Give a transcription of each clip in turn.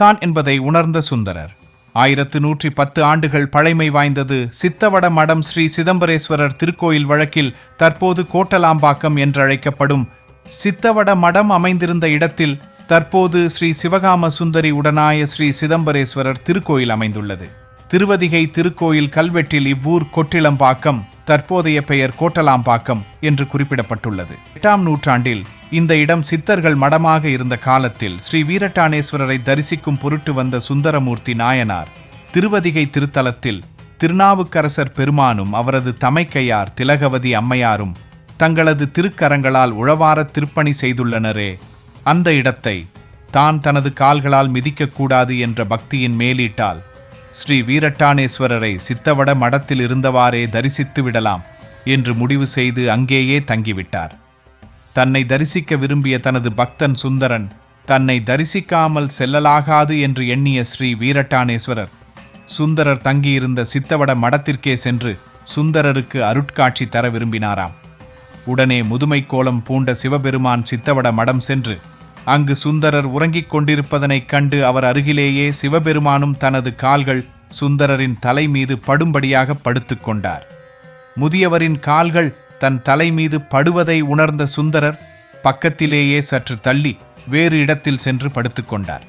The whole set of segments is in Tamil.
தான் என்பதை உணர்ந்த சுந்தரர். ஆயிரத்து நூற்றி பத்து ஆண்டுகள் பழைமை வாய்ந்தது சித்தவட மடம் ஸ்ரீ சிதம்பரேஸ்வரர் திருக்கோயில் வழக்கில் தற்போது கோட்டலாம்பாக்கம் என்றழைக்கப்படும் சித்தவட மடம் அமைந்திருந்த இடத்தில் தற்போது ஸ்ரீ சிவகாம சுந்தரி உடனாய ஸ்ரீ சிதம்பரேஸ்வரர் திருக்கோயில் அமைந்துள்ளது. திருவதிகை திருக்கோயில் கல்வெட்டில் இவ்வூர் கொட்டிளம்பாக்கம் தற்போதைய பெயர் கோட்டலாம்பாக்கம் என்று குறிப்பிடப்பட்டுள்ளது. எட்டாம் நூற்றாண்டில் இந்த இடம் சித்தர்கள் மடமாக இருந்த காலத்தில் ஸ்ரீ வீரட்டானேஸ்வரரை தரிசிக்கும் பொருட்டு வந்த சுந்தரமூர்த்தி நாயனார். திருவதிகை திருத்தலத்தில் திருநாவுக்கரசர் பெருமானும் அவரது தமைக்கையார் திலகவதி அம்மையாரும் தங்களது திருக்கரங்களால் உழவார திருப்பணி செய்துள்ளனரே. அந்த இடத்தை தான் தனது கால்களால் மிதிக்கக்கூடாது என்ற பக்தியின் மேலீட்டால் ஸ்ரீ வீரட்டானேஸ்வரரை சித்தவட மடத்தில் இருந்தவாறே தரிசித்து விடலாம் என்று முடிவு செய்து அங்கேயே தங்கிவிட்டார். தன்னை தரிசிக்க விரும்பிய தனது பக்தன் சுந்தரன் தன்னை தரிசிக்காமல் செல்லலாகாது என்று எண்ணிய ஸ்ரீ வீரட்டானேஸ்வரர். சுந்தரர் தங்கியிருந்த சித்தவட மடத்திற்கே சென்று சுந்தரருக்கு அருட்காட்சி தர விரும்பினாராம். உடனே முதுமை கோலம் பூண்ட சிவபெருமான் சித்தவட மடம் சென்று அங்கு சுந்தரர் உறங்கிக் கொண்டிருப்பதனைக் கண்டு அவர் அருகிலேயே சிவபெருமானும் தனது கால்கள் சுந்தரரின் தலை மீது படும்படியாக படுத்துக்கொண்டார் முதியவரின் கால்கள் தன் தலை மீது படுவதை உணர்ந்த சுந்தரர் பக்கத்திலேயே சற்று தள்ளி வேறு இடத்தில் சென்று படுத்துக்கொண்டார்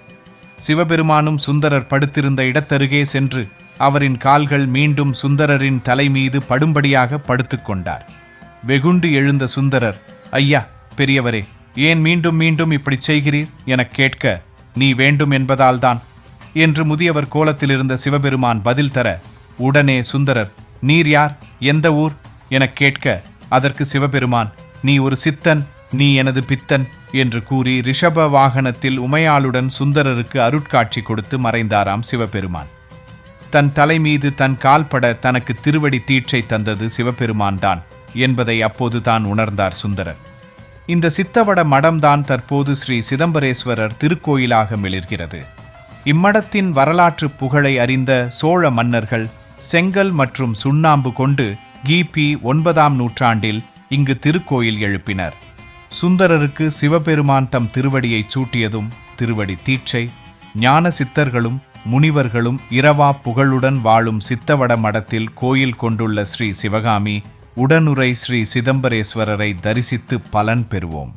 சிவபெருமானும் சுந்தரர் படுத்திருந்த இடத்தருகே சென்று அவரின் கால்கள் மீண்டும் சுந்தரரின் தலை மீது படும்படியாக படுத்துக்கொண்டார் வெகுண்டு எழுந்த சுந்தரர் ஐயா பெரியவரே ஏன் மீண்டும் மீண்டும் இப்படி செய்கிறீர்? எனக் கேட்க நீ வேண்டும் என்பதால்தான் என்று முதியவர் கோலத்தில் இருந்த சிவபெருமான் பதில் தர உடனே சுந்தரர் நீர் யார்? எந்த ஊர்? எனக் கேட்க அதற்கு சிவபெருமான் நீ ஒரு சித்தன் நீ எனது பித்தன் என்று கூறி ரிஷப வாகனத்தில் உமையாளுடன் சுந்தரருக்கு அருட்காட்சி கொடுத்து மறைந்தாராம் சிவபெருமான். தன் தலை மீது தன் கால்பட தனக்கு திருவடி தீட்சை தந்தது சிவபெருமான் தான் என்பதை அப்போது தான் உணர்ந்தார் சுந்தரர். இந்த சித்தவட மடம்தான் தற்போது ஸ்ரீ சிதம்பரேஸ்வரர் திருக்கோயிலாக மிளிர்கிறது. இம்மடத்தின் வரலாற்று புகழை அறிந்த சோழ மன்னர்கள் செங்கல் மற்றும் சுண்ணாம்பு கொண்டு கிபி ஒன்பதாம் நூற்றாண்டில் இங்கு திருக்கோயில் எழுப்பினர். சுந்தரருக்கு சிவபெருமான் தம் திருவடியை சூட்டியதும் திருவடி தீட்சை ஞான சித்தர்களும் முனிவர்களும் இரவா புகழுடன் வாழும் சித்தவட மடத்தில் கோயில் கொண்டுள்ள ஸ்ரீ சிவகாமி உடனுரை ஸ்ரீ சிதம்பரேஸ்வரரை தரிசித்து பலன் பெறுவோம்.